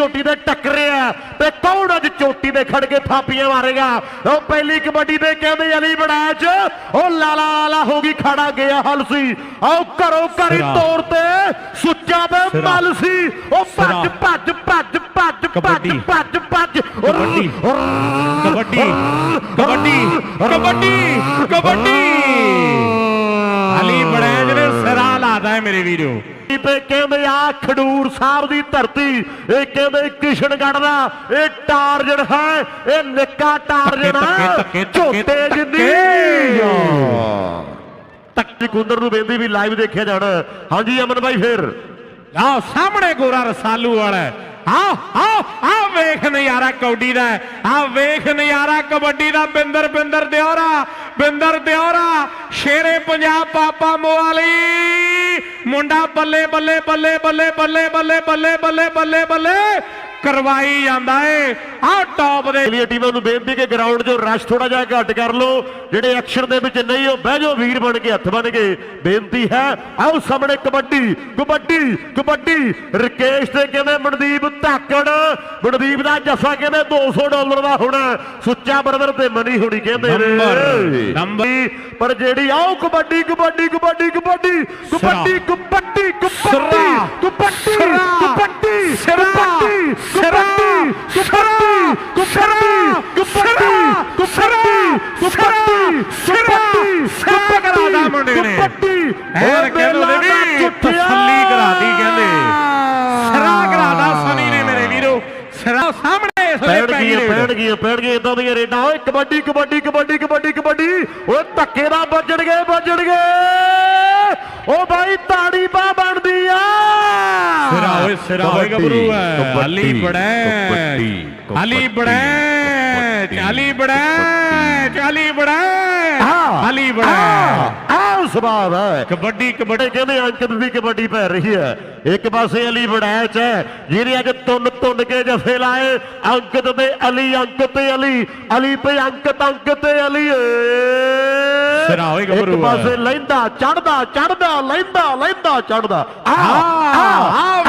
ਚੋਟੀ ਦੇ ਟੱਕਰਿਆ ਤੇ ਕੌਣ ਅੱਜ ਚੋਟੀ ਦੇ ਖੜ ਕੇ ਥਾਪੀਆਂ ਮਾਰੇਗਾ ਉਹ ਪਹਿਲੀ ਕਬੱਡੀ ਦੇ ਕਹਿੰਦੇ ਅਲੀ ਬੜੈਚ ਉਹ ਲਾਲਾ ਲਾਲਾ ਹੋ ਗਈ ਖੜਾ ਗਿਆ ਹਲ ਸੀ ਉਹ ਘਰੋਂ ਘਰੀ। ਤੌਰ ਤੇ ਸੁੱਚਾ ਦੇ ਸਿਰਾ। ਮਲ ਸੀ ਉਹ ਭੱਜ। ਭੱਜ ਭੱਜ ਭੱਜ ਭੱਜ। ਭੱਜ ਭੱਜ ਕਬੱਡੀ। ਕਬੱਡੀ ਕਬੱਡੀ ਕਬੱਡੀ ਕਬੱਡੀ ਸਿਰਾ ਲਾਦਾ ਹੈ ਮੇਰੇ ਵੀਰੋ। ਤੇ ਕਹਿੰਦੇ ਆ ਖਡੂਰ ਸਾਹਿਬ ਦੀ ਧਰਤੀ ਇਹ ਕਹਿੰਦੇ ਕਿਸ਼ਨਗੜ੍ਹ ਦਾ ਇਹ ਟਾਰਜਨ ਹੈ ਇਹ ਨਿੱਕਾ ਟਾਰਜਨ ਹੈ। ਧੱਕੇ, ਧੱਕੇ, ਝੋਟੇ। ਜਿੰਨੀ ਤੱਕ ਕੁੰਦਰ ਨੂੰ ਬੇਨਦੀ ਵੀ ਲਾਈਵ ਦੇਖਿਆ ਜਾਣਾ। ਹਾਂਜੀ ਅਮਨ ਬਾਈ ਫੇਰ। ਆਹ ਸਾਹਮਣੇ ਗੋਰਾ ਰਸਾਲੂ ਵਾਲਾ ਆਹ ਆਹ ਆਹ ਵੇਖ ਨਜ਼ਾਰਾ ਕੌਡੀ ਦਾ ਆਹ ਵੇਖ ਨਜ਼ਾਰਾ ਕਬੱਡੀ ਦਾ। ਬਿੰਦਰ ਬਿੰਦਰ ਦਿਉਰਾ ਬਿੰਦਰ ਦਿਉਰਾ ਸ਼ੇਰੇ ਪੰਜਾਬ ਪਾਪਾ ਮੋਵਾਲੀ ਮੁੰਡਾ ਬੱਲੇ ਬੱਲੇ ਬੱਲੇ ਬੱਲੇ ਬੱਲੇ ਬੱਲੇ ਬੱਲੇ ਬੱਲੇ ਬੱਲੇ ਬੱਲੇ ਕਰਵਾਈ ਜਾਂਦਾ ਏ ਆਹ ਟੌਪ ਦੇ ਲਈ ਟੀਮਾਂ ਨੂੰ ਬੇਨਤੀ ਕਿ ਗਰਾਊਂਡ 'ਚੋਂ ਰਸ਼ ਥੋੜਾ ਜਿਹਾ ਘੱਟ ਕਰ ਲਓ ਜਿਹੜੇ ਐਕਸ਼ਨ ਦੇ ਵਿੱਚ ਨਹੀਂ ਉਹ ਬਹਿ ਜਾਓ ਵੀਰ ਬਣ ਕੇ ਹੱਥ ਬਣ ਕੇ ਬੇਨਤੀ ਹੈ ਆਓ ਸਾਹਮਣੇ ਕਬੱਡੀ ਕਬੱਡੀ ਕਬੱਡੀ ਰਕੇਸ਼ ਤੇ ਕਹਿੰਦੇ ਮਨਦੀਪ ਧਾਕੜ ਮਨਦੀਪ ਦਾ ਜੱਫਾ ਕਹਿੰਦੇ 200 ਡਾਲਰ ਦਾ ਹੋਣਾ ਸੁੱਚਾ ਬਰਦਰ ਤੇ ਮਨੀ ਹੋਣੀ ਕਹਿੰਦੇ ਨੇ ਨੰਬਰ- ਪਰ ਜਿਹੜੀ ਆਓ ਕਬੱਡੀ ਕਬੱਡੀ ਕਬੱਡੀ ਕਬੱਡੀ ਕਬੱਡੀ ਕਬੱਡੀ ਕਬੱਡੀ। ਕਬੱਡੀ। ਕਬੱਡੀ। ਕਬੱਡੀ। ਕਬੱਡੀ। ਕਬੱਡੀ ਕਬੱਡੀ ਕਬੱਡੀ ਕਬੱਡੀ ਕਬੱਡੀ ਮੁੰਡੇ ਨੇ। ਕਬੱਡੀ ਐਨ ਕਹਿੰਦੇ ਪੈ ਗਈ ਗਈਆਂ ਰੇਡ। ਪੈਣ ਗਈਆਂ ਪੈਣ ਗਈਆਂ ਇਦਾਂ ਦੀਆਂ ਰੇਡਾਂ। ਓਏ ਕਬੱਡੀ ਕਬੱਡੀ ਕਬੱਡੀ ਕਬੱਡੀ ਕਬੱਡੀ। ਓਏ ਧੱਕੇ ਦਾ ਵੱਜਣਗੇ ਵੱਜਣਗੇ ਓ ਬਾਈ ਤਾੜੀ ਬਾ ਬਣਦੀ ਆ। ਸਿਰਾ ਓਏ ਸਿਰਾ ਓਏ ਗੱਭਰੂ ਹੈ ਹਾਲੀ ਬੜਾ ਹਾਲੀ ਬੜਾ ਚਾਲੀ ਬੜਾ ਚਾਲੀ ਬੜਾ ਹਾਲੀ ਬੜਾ। ਸਵਾਦ ਹੈ। ਕਬੱਡੀ ਕਬੱਡੀ ਕਹਿੰਦੇ ਅੰਕਿਤ ਦੀ ਕਬੱਡੀ ਪੈ ਰਹੀ ਹੈ। ਇੱਕ ਪਾਸੇ ਅਲੀ ਬੜੈਚ ਹੈ ਜਿਹਨੇ ਅੱਜ ਤੁੰਨ ਤੁੰਨ ਕੇ ਜਫੇ ਲਾਏ ਅੰਕਿਤ ਤੇ ਅਲੀ ਅੰਕਿਤ ਤੇ ਅਲੀ ਅਲੀ ਤੇ ਅੰਕਿਤ ਅੰਕਿਤ ਤੇ ਅਲੀ। ਸਿਰਾ ਹੋਏ ਗੱਭਰੂ ਇੱਕ ਪਾਸੇ ਲੈਂਦਾ ਚੜਦਾ ਚੜਦਾ ਲੈਂਦਾ ਲੈਂਦਾ ਚੜਦਾ ਆ ਆ।